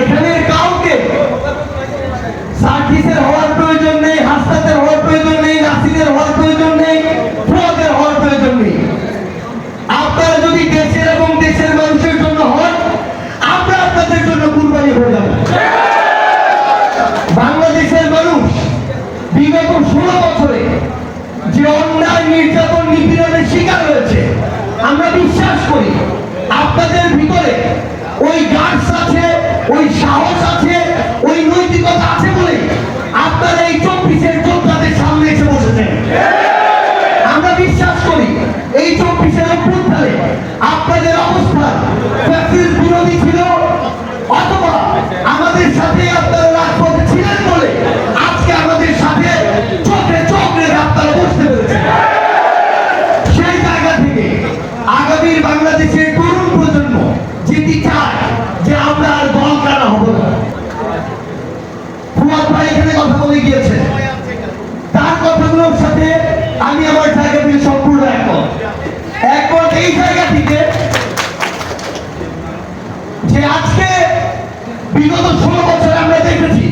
এখানে কাউকে সার্ভিসের হওয়ার প্রয়োজন নেই, হাসপাতালের হওয়ার প্রয়োজন নেই নাসিরের হওয়ার প্রয়োজন নেই হওয়ার প্রয়োজন নেই। আপনারা যদি দেশের এবং দেশের মানুষের জন্য হন, আমরা আপনাদের জন্য কুরবানি হয়ে যাব। বাংলাদেশের মানুষ বিগত ষোলো বছরে যে অন্যায় নির্যাতন নিপীড়নের শিকার হয়েছে, আমরা বিশ্বাস করি আপনাদের ভিতরে ওই গার্ডস আছে ওই সাহস আছে আমরা দল কাটা হব ফুয়াদ ভাই এখানে কথা বলে গিয়েছে। তার কথাগুলোর সাথে আমি আমার জায়গা থেকে সম্পূর্ণ একমত। একমত এই জায়গা থেকে যে আজকে বিগত ষোলো বছর আমরা দেখেছি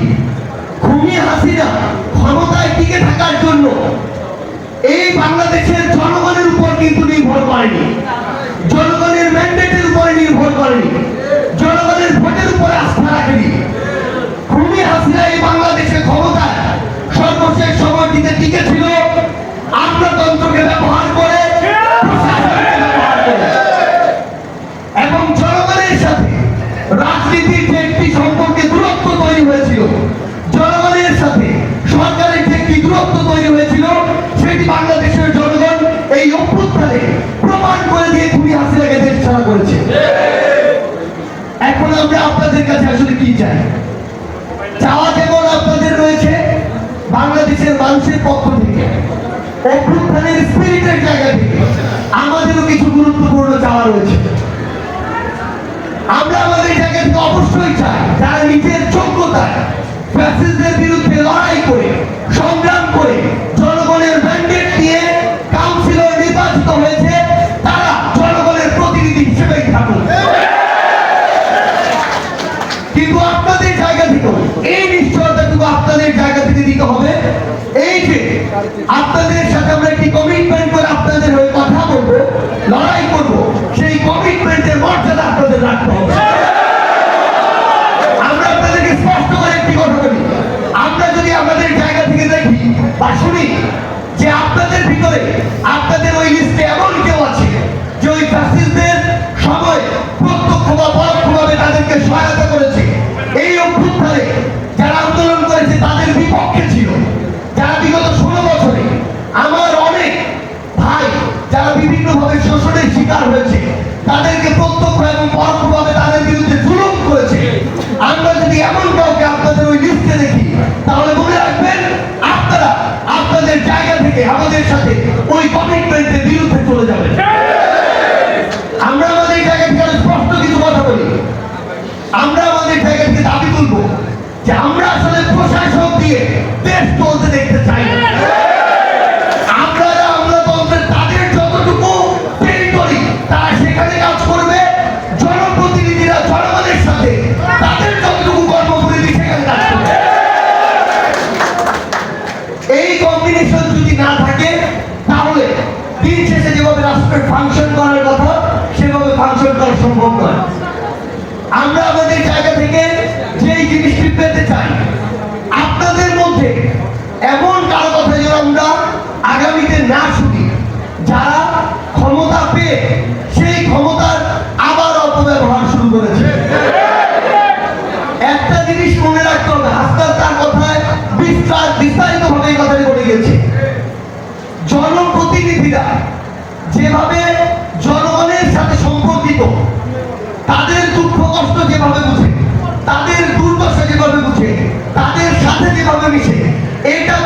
খুবই হাসিনা করে দিয়ে খুবই দেশ ছাড়া করেছে। এখন আমরা আপনাদের কাছে আসলে কি চাই? চাওয়া আপনাদের রয়েছে, বাংলাদেশের মানুষের পক্ষ থেকে, অভ্যুত্থানের স্পিরিটের জায়গা থেকে, আমাদেরও কিছু গুরুত্বপূর্ণ চাওয়া রয়েছে। আমরা আমাদের জায়গা থেকে অবশ্যই চাই, যারা নিজের যোগ্যতায় ফ্যাসিস্টদের বিরুদ্ধে লড়াই করে, সংগ্রাম করে, জনগণের কিন্তু আপনাদের জায়গা থেকে। এই নিশ্চয়তাটুকু আপনাদের জায়গা থেকে দিতে হবে। এই যে আপনাদের সাথে আমরা একটি কমিটমেন্ট করে আপনাদের হয়ে কথা বলব, লড়াই করব, সেই কমিটমেন্টের মর্যাদা আপনাদের রাখতে হবে। শোষণের হয়েছে তাদেরকে প্রত্যক্ষ এবং পরোক্ষভাবে তাদের বিরুদ্ধে জুলুম করেছে। আমরা যদি এমন কাউকে আপনাদের ওই লিস্টে দেখি, তাহলে মনে রাখবেন, আপনারা আপনাদের জায়গা থেকে আমাদের সাথে ওই কমিটমেন্টের বিরুদ্ধে চলে যাবেন। আমরা আমাদের জায়গা থেকে স্পষ্ট কিছু কথা বলি। আমরা আমাদের জায়গা থেকে দাবি তুলব যে আমরা আসলে প্রশাসক দিয়ে দেশ চলতে দেখতে চাই না। এই কম্বিনেশন যদি না থাকে, তাহলে দিন শেষে যেভাবে রাষ্ট্রের ফাংশন করার কথা, সেভাবে ফাংশন করা সম্ভব নয়। আমরা আমাদের জায়গা থেকে যেই জিনিসটি পেতে চাই, আপনাদের মধ্যে এমন কারও কথা যেন আমরা আগামীতে না শুনি, যারা ক্ষমতা পেয়ে সেই ক্ষমতার জনপ্রতিনিধিরা যেভাবে জনগণের সাথে সম্পর্কিত, তাদের দুঃখ কষ্ট যেভাবে বুঝে, তাদের দুর্দশা যেভাবে বুঝে, তাদের সাথে যেভাবে মিশে, এটা